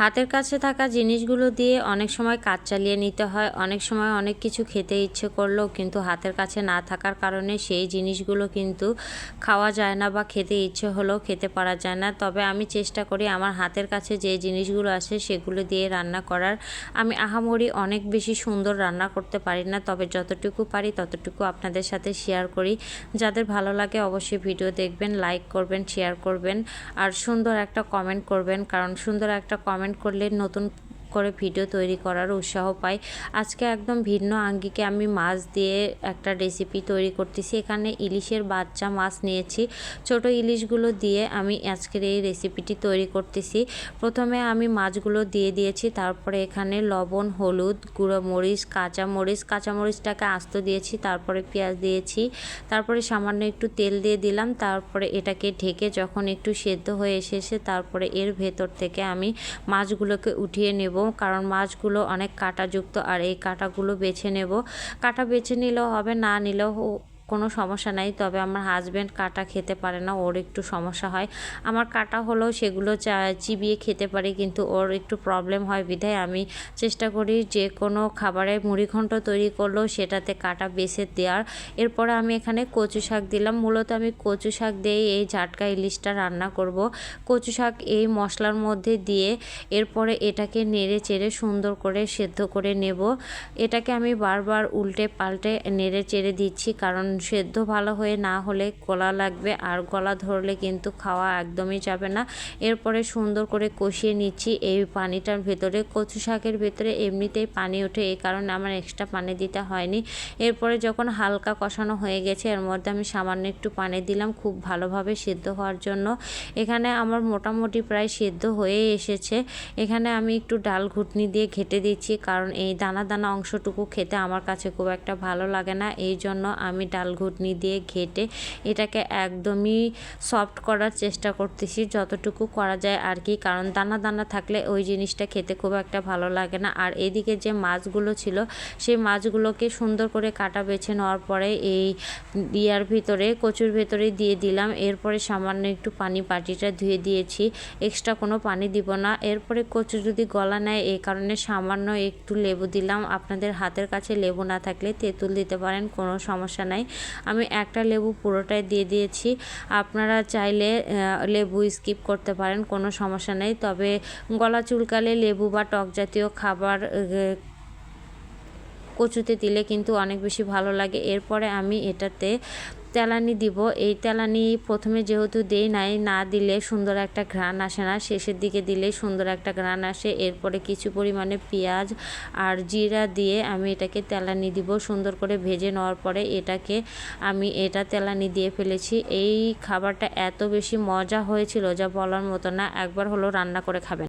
হাতের কাছে থাকা জিনিসগুলো দিয়ে অনেক সময় কাজ চালিয়ে নিতে হয়, অনেক সময় অনেক কিছু খেতে ইচ্ছে করলেও কিন্তু হাতের কাছে না থাকার কারণে সেই জিনিসগুলো কিন্তু খাওয়া যায় না বা খেতে ইচ্ছে হলেও খেতে পারা যায় না। তবে আমি চেষ্টা করি আমার হাতের কাছে যে জিনিসগুলো আছে সেগুলো দিয়ে রান্না করার। আমি আহামরি অনেক বেশি সুন্দর রান্না করতে পারি না, তবে যতটুকু পারি ততটুকু আপনাদের সাথে শেয়ার করি। যাদের ভালো লাগে অবশ্যই ভিডিও দেখবেন লাইক করবেন শেয়ার করবেন, আর সুন্দর একটা কমেন্ট করবেন, কারণ সুন্দর একটা কমেন্ট করলে নতুন করে ভিডিও তৈরি করার উৎসাহ পাই। আজকে একদম ভিন্ন আঙ্গিকে আমি মাছ দিয়ে একটা রেসিপি তৈরি করতেছি। এখানে ইলিশের বাচ্চা মাছ নিয়েছি। ছোট ইলিশগুলো দিয়ে আমি আজকের এই রেসিপিটি তৈরি করতেছি। প্রথমে আমি মাছগুলো দিয়ে দিয়েছি। তারপরে এখানে লবণ, হলুদ, গুঁড়ো মরিচ, কাঁচা মরিচ, কাঁচা মরিচটাকে আস্ত দিয়েছি। তারপরে পেঁয়াজ দিয়েছি। তারপরে সামান্য একটু তেল দিয়ে দিলাম। তারপরে এটাকে ঢেকে যখন একটু সেদ্ধ হয়ে এসেছে, তারপরে এর ভেতর থেকে আমি মাছগুলোকে উঠিয়ে নেব। কারণ মাছগুলো অনেক কাঁটাযুক্ত আর এই কাঁটাগুলো বেছে নেব। কাঁটা বেছে নিলেও হবে, না নিলেও কোনো সমস্যা নাই, তবে আমার হাজব্যান্ড কাটা খেতে পারে না, ওর একটু সমস্যা হয়। আমার কাটা হলেও সেগুলো চিবিয়ে খেতে পারি, কিন্তু ওর একটু প্রবলেম হয় বিধায় আমি চেষ্টা করি যে কোনো খাবারে মুড়িঘণ্ট তৈরি করলেও সেটাতে কাটা বেছে দেওয়ার। এরপরে আমি এখানে কচু শাক দিলাম। মূলত আমি কচু শাক দিয়েই এই ঝাটকা ইলিশটা রান্না করব। কচু শাক এই মশলার মধ্যে দিয়ে এরপরে এটাকে নেড়ে চেড়ে সুন্দর করে সেদ্ধ করে নেব। এটাকে আমি বারবার উল্টে পাল্টে নেড়ে চেড়ে দিচ্ছি, কারণ সেদ্ধ ভালো হয়ে না হলে গলা লাগবে, আর গলা ধরলে কিন্তু খাওয়া একদমই যাবে না। এরপরে সুন্দর করে কষিয়ে নিচ্ছি এই পানিটার ভেতরে। কচু শাকের ভেতরে এমনিতেই পানি ওঠে এই কারণে আমার এক্সট্রা পানি দিতে হয়নি। এরপরে যখন হালকা কষানো হয়ে গেছে, এর মধ্যে আমি সামান্য একটু পানি দিলাম খুব ভালোভাবে সেদ্ধ হওয়ার জন্য। এখানে আমার মোটামুটি প্রায় সেদ্ধ হয়ে এসেছে। এখানে আমি একটু ডাল ঘুটনি দিয়ে ঘেটে দিচ্ছি, কারণ এই দানা দানা অংশটুকু খেতে আমার কাছে খুব একটা ভালো লাগে না। এই জন্য আমি ডাল ঘুটনি দিয়ে ঘেটে এটাকে একদমই সফট করার চেষ্টা করতেছি, যতটুকু করা যায় আর কি। কারণ দানা দানা থাকলে ওই জিনিসটা খেতে খুব একটা ভালো লাগে না। আর এদিকে যে মাছগুলো ছিল, সেই মাছগুলোকে সুন্দর করে কাটা বেছে নেওয়ার পরে এই ইয়ার ভিতরে, কচুর ভেতরে দিয়ে দিলাম। এরপরে সামান্য একটু পানি পাটিটা ধুয়ে দিয়েছি। এক্সট্রা কোনো পানি দিব না। এরপরে কচু যদি গলা নেয় এই কারণে সামান্য একটু লেবু দিলাম। আপনাদের হাতের কাছে লেবু না থাকলে তেঁতুল দিতে পারেন, কোনো সমস্যা নাই। আমি একটা লেবু পুরোটাই দিয়ে দিয়েছি। আপনারা চাইলে লেবু স্কিপ করতে পারেন, কোনো সমস্যা নেই। তবে গলা চুলকালে লেবু বা টক জাতীয় খাবার কচুতে দিলে কিন্তু অনেক বেশি ভালো লাগে। এরপরে আমি এটাতে তেলানি দিব। এই তেলানি প্রথমে যেহেতু দেই নাই, না দিলে সুন্দর একটা ঘ্রাণ আসে না। শেষের দিকে দিলে সুন্দর একটা ঘ্রাণ আসে। এরপরে কিছু পরিমাণে পেঁয়াজ আর জিরা দিয়ে আমি এটাকে তেলানি দিব। সুন্দর করে ভেজে নেওয়ার পরে এটাকে আমি এটা তেলানি দিয়ে ফেলেছি। এই খাবারটা এত বেশি মজা হয়েছিল যা বলার মতো না। একবার হলো রান্না করে খাবেন।